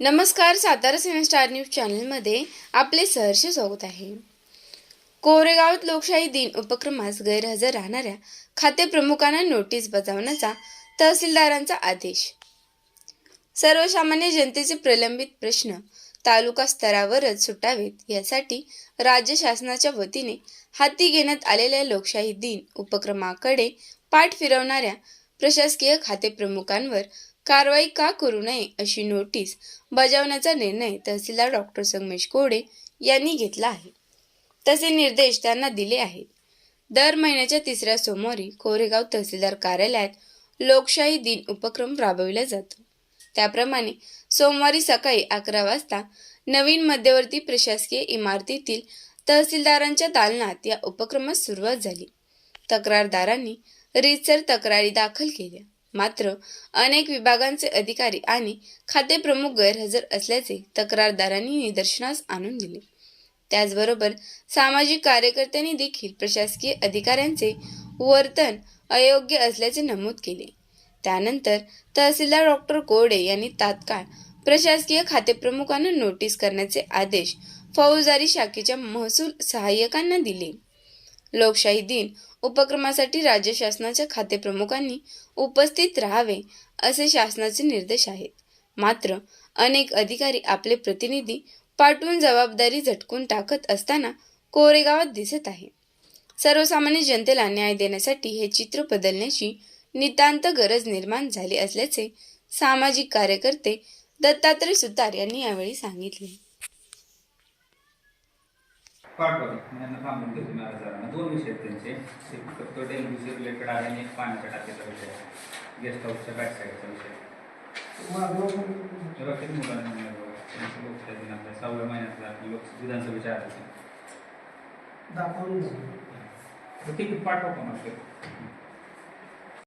नमस्कार सातारा सिने star news चॅनलमध्ये आपले सहर्ष स्वागत आहे. कोरेगावात लोकशाही दिन उपक्रमास गैरहजर राहणाऱ्या खाते प्रमुखांना नोटीस बजावण्याचा तहसीलदारांचा आदेश. सर्वसामान्य जनतेचे प्रलंबित प्रश्न तालुका स्तरावरच सुटावेत यासाठी राज्य शासनाच्या वतीने हाती घेण्यात आलेल्या लोकशाही दिन उपक्रमाकडे पाठ फिरवणाऱ्या प्रशासकीय खाते प्रमुखांवर कारवाई का करू नये अशी नोटीस बजावण्याचा निर्णय तहसीलदार डॉक्टर संगमेश कोडे यांनी घेतला आहे. तसे निर्देश त्यांना दिले आहेत. दर महिन्याच्या तिसऱ्या सोमवारी कोरेगाव तहसीलदार कार्यालयात लोकशाही दिन उपक्रम राबविला जातो. त्याप्रमाणे सोमवारी सकाळी अकरा वाजता नवीन मध्यवर्ती प्रशासकीय इमारतीतील तहसीलदारांच्या दालनात या उपक्रमास सुरुवात झाली. तक्रारदारांनी रीतसर तक्रारी दाखल केल्या. मात्र अनेक विभागांचे अधिकारी आणि खातेप्रमुख गैरहजर असल्याचे तक्रारदारांनी निदर्शनास आणून दिले. त्याचबरोबर सामाजिक कार्यकर्त्यांनी देखील प्रशासकीय अधिकाऱ्यांचे वर्तन अयोग्य असल्याचे नमूद केले. त्यानंतर तहसीलदार डॉक्टर कोडे यांनी तात्काळ प्रशासकीय खातेप्रमुखांना नोटीस करण्याचे आदेश फौजदारी शाखेच्या महसूल सहाय्यकांना दिले. लोकशाही दिन उपक्रमासाठी राज्य शासनाच्या खातेप्रमुखांनी उपस्थित राहावे असे शासनाचे निर्देश आहेत. मात्र अनेक अधिकारी आपले प्रतिनिधी पाठवून जबाबदारी झटकून टाकत असताना कोरेगावात दिसत आहे. सर्वसामान्य जनतेला न्याय देण्यासाठी हे चित्र बदलण्याची नितांत गरज निर्माण झाली असल्याचे सामाजिक कार्यकर्ते दत्तात्रय सुतार यांनी यावेळी सांगितले. पाठवा यांना थांबून घेतो मी आजारांना दोन विषय आहेत त्यांचे. एक फक्त डेंग्यूशी रिलेटेड आहे आणि एक पाण्याच्या टाकीचा विषय आहे. गेस्ट हाऊसच्या बॅक साईडचा विषय किती मुलांना लोकशाही दिन आपल्या सहाव्या महिन्यातला लोक विधानसभेच्या आधी. ठीक आहे, पाठवा तरी.